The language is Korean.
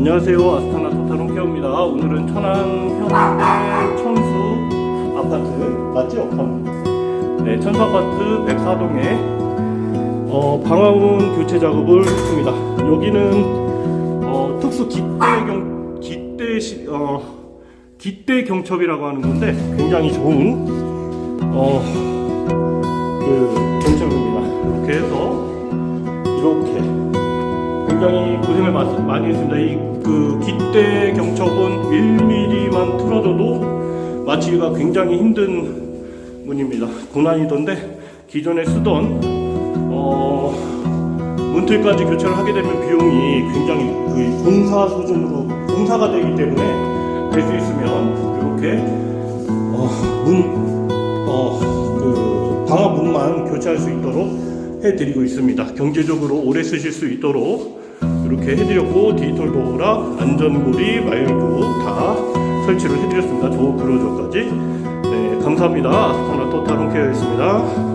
안녕하세요. 아스타나 토타론 케어입니다. 오늘은 천안 현대 천수 아파트 맞죠? 네 천수 아파트 104동에 어, 방화문 교체 작업을 했습니다. 여기는 어, 특수 기대경 기대 시 어, 기대 경첩이라고 하는 건데 굉장히 좋은 어, 그 굉장히 고생을 마- 많이 했습니다. 이그 깃대 경첩은 1mm만 틀어져도 맞추기가 굉장히 힘든 문입니다. 고난이던데 기존에 쓰던 어, 문틀까지 교체를 하게 되면 비용이 굉장히 그 공사 수준으로 공사가 되기 때문에 될 수 있으면 이렇게 어, 문, 어, 그 방화문만 교체할 수 있도록 해드리고 있습니다. 경제적으로 오래 쓰실 수 있도록 이렇게 해드렸고 디지털 도어랑 안전고리, 마일도 다 설치를 해드렸습니다. 도어 클로저까지. 네, 감사합니다. 아스타나 토타론 케어였습니다.